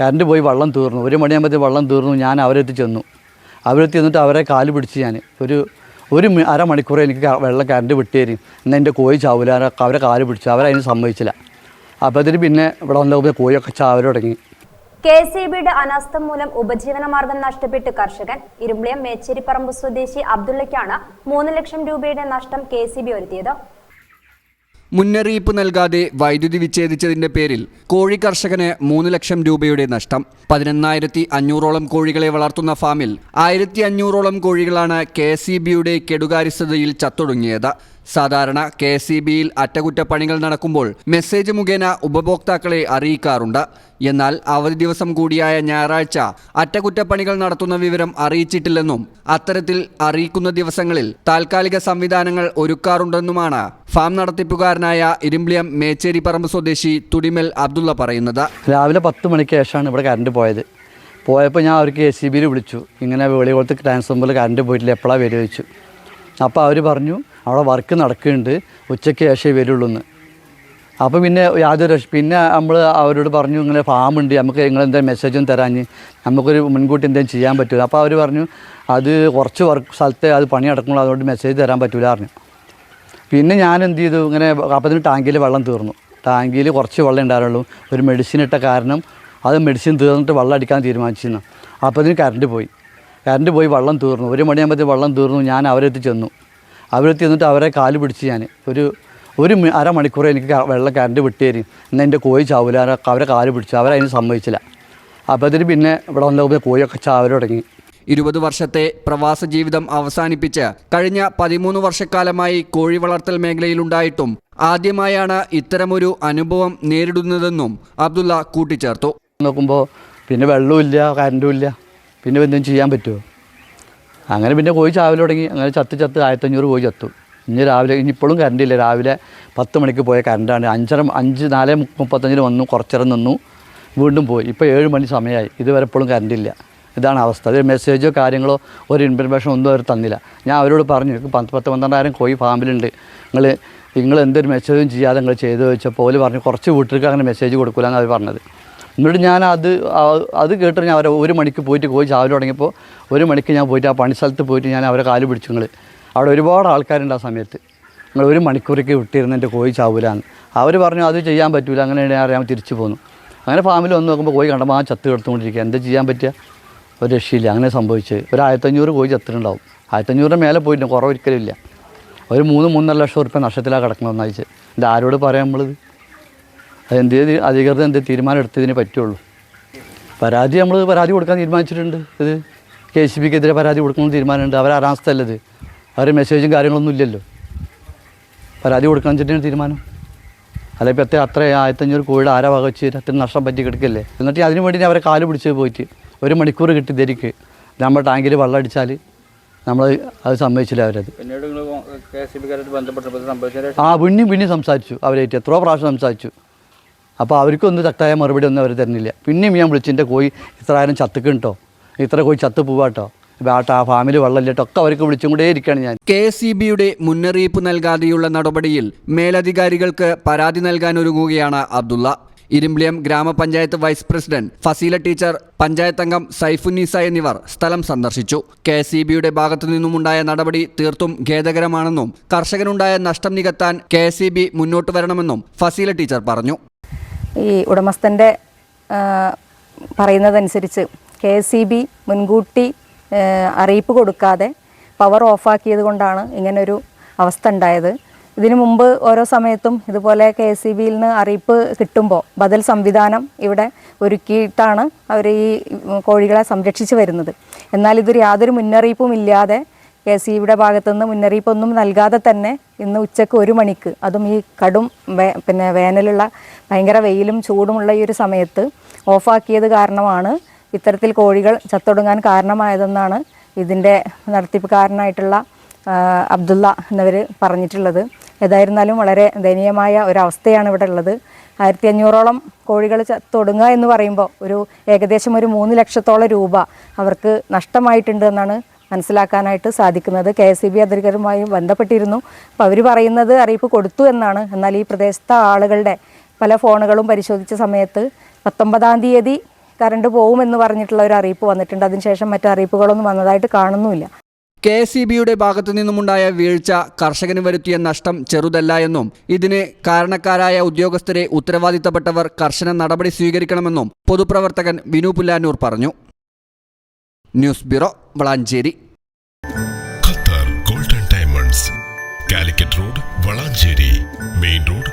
Current പോയി വള്ളം തീർന്നു. ഒരു മണിയാകുമ്പോഴത്തേക്ക് വള്ളം തീർന്നു. ഞാൻ അവരെത്തി ചെന്നു. അവരെത്തി ചെന്നിട്ട് അവരെ കാൽ പിടിച്ച് ഞാൻ ഒരു ഒരു അരമണിക്കൂർ എനിക്ക് വെള്ളം കറണ്ട് വിട്ടുതരും എന്നാൽ എന്റെ കോഴി ചാവില്ല അവരെ കാൽ പിടിച്ചു. അവരതിന് സമ്മതിച്ചില്ല. അപ്പോഴത്തേക്ക് പിന്നെ ഇവിടെ വന്നപ്പോൾ കോഴിയൊക്കെ ചാവൽ തുടങ്ങി കെ സി ബിയുടെ അനാസ്ഥം മൂലം ഉപജീവന മാർഗം നഷ്ടപ്പെട്ട് കർഷകൻ ഇരുമ്പിളിയം മേച്ചേരിപ്പറമ്പ് സ്വദേശി അബ്ദുള്ളയ്ക്കാണ് മൂന്ന് ലക്ഷം രൂപയുടെ നഷ്ടം കെ സി ബി വരുത്തിയത്. മുന്നറിയിപ്പ് നൽകാതെ വൈദ്യുതി വിച്ഛേദിച്ചതിന്റെ പേരിൽ കോഴി കർഷകന് മൂന്ന് ലക്ഷം രൂപയുടെ നഷ്ടം. പതിനൊന്നായിരത്തി അഞ്ഞൂറോളം കോഴികളെ വളർത്തുന്ന ഫാമിൽ ആയിരത്തി അഞ്ഞൂറോളം കോഴികളാണ് കെ സി ബിയുടെ കെടുകാര്യസ്ഥതയിൽ ചത്തൊടുങ്ങിയത്. സാധാരണ കെ ഇ ബിയിൽ അറ്റകുറ്റപ്പണികൾ നടക്കുമ്പോൾ മെസ്സേജ് മുഖേന ഉപഭോക്താക്കളെ അറിയിക്കാറുണ്ട്. എന്നാൽ അവധി ദിവസം കൂടിയായ ഞായറാഴ്ച അറ്റകുറ്റപ്പണികൾ നടത്തുന്ന വിവരം അറിയിച്ചിട്ടില്ലെന്നും അത്തരത്തിൽ അറിയിക്കുന്ന ദിവസങ്ങളിൽ താൽക്കാലിക സംവിധാനങ്ങൾ ഒരുക്കാറുണ്ടെന്നുമാണ് ഫാം നടത്തിപ്പുകാരനായ ഇരുമ്പിളിയം മേച്ചേരി പറമ്പ് സ്വദേശി തുടിമൽ അബ്ദുള്ള പറയുന്നത്. രാവിലെ പത്ത് മണിക്ക് ശേഷമാണ് ഇവിടെ കറണ്ട് പോയത്. പോയപ്പോൾ ഞാൻ അവർക്ക് എ സി ബിയിൽ വിളിച്ചു. ഇങ്ങനെ വെളികുളത്ത് ട്രാൻസ്ഫോമറിൽ കറണ്ട് പോയിട്ടില്ല. എപ്പോഴാണ് വരിക അപ്പോൾ അവർ പറഞ്ഞു അവിടെ വർക്ക് നടക്കുന്നുണ്ട്. ഉച്ചയ്ക്ക് ശേഷമേ വരുള്ളൂ എന്ന് അപ്പോൾ പിന്നെ യാതൊരു പിന്നെ നമ്മൾ അവരോട് പറഞ്ഞു ഇങ്ങനെ ഫാമുണ്ട് നമുക്ക് നിങ്ങൾ എന്തെങ്കിലും മെസ്സേജും തരാഞ്ഞ്. നമുക്കൊരു മുൻകൂട്ടി എന്തെങ്കിലും ചെയ്യാൻ പറ്റില്ല അപ്പോൾ അവർ പറഞ്ഞു അത് കുറച്ച് വർക്ക് സ്ഥലത്തെ അത് പണി നടക്കുള്ളൂ അതുകൊണ്ട് മെസ്സേജ് തരാൻ പറ്റില്ല പറഞ്ഞു. പിന്നെ ഞാൻ എന്ത് ചെയ്തു? ഇങ്ങനെ അപ്പത്തിന് ടാങ്കിൽ വെള്ളം തീർന്നു. ടാങ്കിൽ കുറച്ച് വെള്ളം ഉണ്ടായിരുന്നുള്ളൂ. ഒരു മെഡിസിൻ ഇട്ട കാരണം അത് മെഡിസിൻ തീർന്നിട്ട് വെള്ളം അടിക്കാൻ തീരുമാനിച്ചിരുന്നു. അപ്പോൾ അതിന് കറണ്ട് പോയി. കറണ്ട് പോയി വെള്ളം തീർന്നു. ഒരു മണിയാകുമ്പോഴത്തേക്ക് വെള്ളം തീർന്നു. ഞാൻ അവരെത്തി ചെന്നു. അവരെത്തി എന്നിട്ട് അവരെ കാൽ പിടിച്ച് ഞാൻ ഒരു ഒരു അരമണിക്കൂർ എനിക്ക് വെള്ളം കറണ്ട് വിട്ടുതരും എന്നാൽ എന്റെ കോഴി ചാവില്ല അവരെ കാൽ പിടിച്ചു അവരതിന് സമ്മതിച്ചില്ല. അപ്പോഴത്തേന് പിന്നെ ഇവിടെ വന്നപ്പോൾ കോഴിയൊക്കെ ചാവൽ തുടങ്ങി. ഇരുപത് വർഷത്തെ പ്രവാസ ജീവിതം അവസാനിപ്പിച്ച് കഴിഞ്ഞ പതിമൂന്ന് വർഷക്കാലമായി കോഴി വളർത്തൽ മേഖലയിലുണ്ടായിട്ടും ആദ്യമായാണ് ഇത്തരമൊരു അനുഭവം നേരിടുന്നതെന്നും അബ്ദുള്ള കൂട്ടിച്ചേർത്തു. നോക്കുമ്പോൾ പിന്നെ വെള്ളമില്ല കറണ്ടും ഇല്ല. പിന്നെ എന്തും ചെയ്യാൻ പറ്റുമോ അങ്ങനെ പിന്നെ കോഴി ചാവൽ തുടങ്ങി. അങ്ങനെ ചത്ത് ചത്ത് ആയിരത്തഞ്ഞൂറ് കോഴി ചത്തു. ഇനി രാവിലെ ഇനി ഇപ്പോഴും കറണ്ടില്ല രാവിലെ പത്ത് മണിക്ക് പോയ കറണ്ടാണ് അഞ്ചര അഞ്ച് നാല് മുപ്പത്തഞ്ചിന് വന്നു. കുറച്ചേരം നിന്നു. വീണ്ടും പോയി. ഇപ്പോൾ ഏഴ് മണി സമയമായി ഇതുവരെ ഇപ്പോഴും കറണ്ടില്ല ഇതാണ് അവസ്ഥ. ഒരു മെസ്സേജോ കാര്യങ്ങളോ ഒരു ഇൻഫർമേഷൻ ഒന്നും അവർ തന്നില്ല. ഞാൻ അവരോട് പറഞ്ഞു "എനിക്ക് പത്ത് പത്ത് പന്ത്രണ്ടായിരം കോഴി ഫാമിലുണ്ട് നിങ്ങൾ നിങ്ങൾ എന്തൊരു മെസ്സേജും ചെയ്യാതെ നിങ്ങൾ ചെയ്തു വെച്ചപ്പോൾ ഓൽ പറഞ്ഞു കുറച്ച് വീട്ടിലേക്ക് അങ്ങനെ മെസ്സേജ് കൊടുക്കില്ല എന്ന് അവർ പറഞ്ഞത്. എന്നിട്ട് ഞാൻ അത് അത് കേട്ടിട്ട് ഞാൻ അവരെ ഒരു മണിക്ക് പോയിട്ട് പോയി ചാവൽ തുടങ്ങിയപ്പോൾ ഒരു മണിക്ക് ഞാൻ പോയിട്ട് ആ പണി സ്ഥലത്ത് പോയിട്ട് ഞാൻ അവരെ കാൽ പിടിച്ചു നിങ്ങൾ അവിടെ ഒരുപാട് ആൾക്കാരുണ്ട് ആ സമയത്ത്. നിങ്ങൾ ഒരു മണിക്കൂറേക്ക് വിട്ടിരുന്ന എന്റെ കോഴി ചാവൂലാന്ന്. അവർ പറഞ്ഞു അത് ചെയ്യാൻ പറ്റൂല അങ്ങനെ അറിയാൻ തിരിച്ചു പോന്നു. അങ്ങനെ ഫാമിൽ വന്ന് നോക്കുമ്പോൾ കോഴി കണ്ടപ്പോൾ ആ ചത്ത് കിടത്തുകൊണ്ടിരിക്കുക എന്താ ചെയ്യാൻ പറ്റുക? ഒരു രക്ഷയില്ല അങ്ങനെ സംഭവിച്ചത് ഒരു ആയിരത്തഞ്ഞൂറ് കോഴി ചത്തിട്ടുണ്ടാവും. ആയിരത്തഞ്ഞൂറിന്റെ മേലെ പോയിട്ട് കുറവൊരിക്കലും ഇല്ല. ഒരു മൂന്ന് മൂന്നര ലക്ഷം ഉറുപ്പ്യ നഷ്ടത്തിലാണ് കിടക്കുന്നത് ഒന്നാഴ്ച ഇത് ആരോട് പറയാം നമ്മളിത് അതെന്ത് അധികൃതർ എന്ത് തീരുമാനം എടുത്തതിനെ പറ്റുള്ളൂ പരാതി നമ്മൾ പരാതി കൊടുക്കാൻ തീരുമാനിച്ചിട്ടുണ്ട്. ഇത് കെ സി ബിക്കെതിരെ പരാതി കൊടുക്കണം തീരുമാനമുണ്ട്. അവർ ഇത്. അവർ മെസ്സേജും കാര്യങ്ങളൊന്നും ഇല്ലല്ലോ. പരാതി കൊടുക്കാൻ വെച്ചിട്ടാണ് തീരുമാനം. അല്ല ഇപ്പോൾ എത്ര അത്ര ആയിരത്തഞ്ഞൂറ് കോഴിയുടെ ആരാ വക വെച്ച് അത്ര നഷ്ടം പറ്റി കിടക്കില്ലേ? എന്നിട്ട് അതിനു വേണ്ടി അവരെ കാൽ പിടിച്ച് പോയിട്ട് ഒരു മണിക്കൂർ കിട്ടി ധരിക്ക് നമ്മുടെ ടാങ്കിൽ വെള്ളം അടിച്ചാൽ നമ്മൾ അത് സമ്മതിച്ചില്ല അവരത്. ആ പിന്നെയും പിന്നെയും സംസാരിച്ചു അവരായിട്ട്. എത്രയോ പ്രാവശ്യം സംസാരിച്ചു. അപ്പോൾ അവർക്കൊന്നും തട്ടായ മറുപടി ഒന്നും അവർ തരുന്നില്ല. പിന്നെയും ഞാൻ വിളിച്ചു എന്റെ കോഴി ഇത്ര ആയിരം ചത്തുക്കുണ്ടോ ഇത്ര കോഴി ചത്ത് പോവാട്ടോ ബാട്ട ആ ഫാമിൽ വെള്ളമില്ലട്ടോ ഒക്കെ അവർക്ക് വിളിച്ചും കൂടെ ഇരിക്കുകയാണ് ഞാൻ. കെ ഇ ബിയുടെ മുന്നറിയിപ്പ് നൽകാതെയുള്ള നടപടിയിൽ മേലധികാരികൾക്ക് പരാതി നൽകാനൊരുങ്ങുകയാണ് അബ്ദുള്ള. ഇരുമ്പ്ലിയം ഗ്രാമപഞ്ചായത്ത് vice president Fazeela teacher panchayat അംഗം സൈഫുന്നീസ എന്നിവർ സ്ഥലം സന്ദർശിച്ചു. കെ ഇ ബിയുടെ ഭാഗത്തു നിന്നുമുണ്ടായ നടപടി തീർത്തും ഖേദകരമാണെന്നും കർഷകനുണ്ടായ നഷ്ടം നികത്താൻ കെ ബി മുന്നോട്ട് വരണമെന്നും ഫസീല ടീച്ചർ പറഞ്ഞു. ഈ ഉടമസ്ഥന്റെ പറയുന്നതനുസരിച്ച് കെ എസ് സി ബി മുൻകൂട്ടി അറിയിപ്പ് കൊടുക്കാതെ പവർ ഓഫാക്കിയത് കൊണ്ടാണ് ഇങ്ങനൊരു അവസ്ഥ ഉണ്ടായത്. ഇതിനു മുമ്പ് ഓരോ സമയത്തും ഇതുപോലെ കെ എസ് സി ബിയിൽ നിന്ന് അറിയിപ്പ് കിട്ടുമ്പോൾ ബദൽ സംവിധാനം ഇവിടെ ഒരുക്കിയിട്ടാണ് അവർ ഈ കോഴികളെ സംരക്ഷിച്ചു വരുന്നത്. എന്നാൽ ഇതൊരു യാതൊരു മുന്നറിയിപ്പും ഇല്ലാതെ കെ സി ബിയുടെ ഭാഗത്തുനിന്ന് മുന്നറിയിപ്പൊന്നും നൽകാതെ തന്നെ ഇന്ന് ഉച്ചയ്ക്ക് ഒരു മണിക്ക് അതും ഈ കടും പിന്നെ വേനലുള്ള ഭയങ്കര വെയിലും ചൂടുമുള്ള ഈ ഒരു സമയത്ത് ഓഫാക്കിയത് കാരണമാണ് ഇത്തരത്തിൽ കോഴികൾ ചത്തൊടുങ്ങാൻ കാരണമായതെന്നാണ് ഇതിന്റെ നടത്തിപ്പുകാരനായിട്ടുള്ള അബ്ദുള്ള എന്നവർ പറഞ്ഞിട്ടുള്ളത്. ഏതായിരുന്നാലും വളരെ ദയനീയമായ ഒരവസ്ഥയാണ് ഇവിടെ ഉള്ളത്. ആയിരത്തി അഞ്ഞൂറോളം കോഴികൾ തൊടുങ്ങുക എന്ന് പറയുമ്പോൾ ഒരു ഏകദേശം ഒരു മൂന്ന് ലക്ഷത്തോളം രൂപ അവർക്ക് നഷ്ടമായിട്ടുണ്ട് എന്നാണ് മനസ്സിലാക്കാനായിട്ട് സാധിക്കുന്നത്. കെ എസ് സി ബി അധികൃതരുമായി ബന്ധപ്പെട്ടിരുന്നു. അപ്പോൾ അവർ പറയുന്നത് അറിയിപ്പ് കൊടുത്തു എന്നാണ്. എന്നാൽ ഈ പ്രദേശത്തെ ആളുകളുടെ പല ഫോണുകളും പരിശോധിച്ച സമയത്ത് പത്തൊമ്പതാം തീയതി കറണ്ട് പോകുമെന്ന് പറഞ്ഞിട്ടുള്ള ഒരു അറിയിപ്പ് വന്നിട്ടുണ്ട്. അതിനുശേഷം മറ്റു അറിയിപ്പുകളൊന്നും വന്നതായിട്ട് കാണുന്നുമില്ല. കെ എസ് ഇ ബിയുടെ ഭാഗത്തു നിന്നുമുണ്ടായ വീഴ്ച കർഷകന് വരുത്തിയ നഷ്ടം ചെറുതല്ല എന്നും ഇതിന് കാരണക്കാരായ ഉദ്യോഗസ്ഥരെ ഉത്തരവാദിത്തപ്പെട്ടവർ കർശന നടപടി സ്വീകരിക്കണമെന്നും പൊതുപ്രവർത്തകൻ വിനു പുല്ലാനൂർ പറഞ്ഞു. News bureau Valanchery. Qatar golden diamonds Calicut road Valanchery main road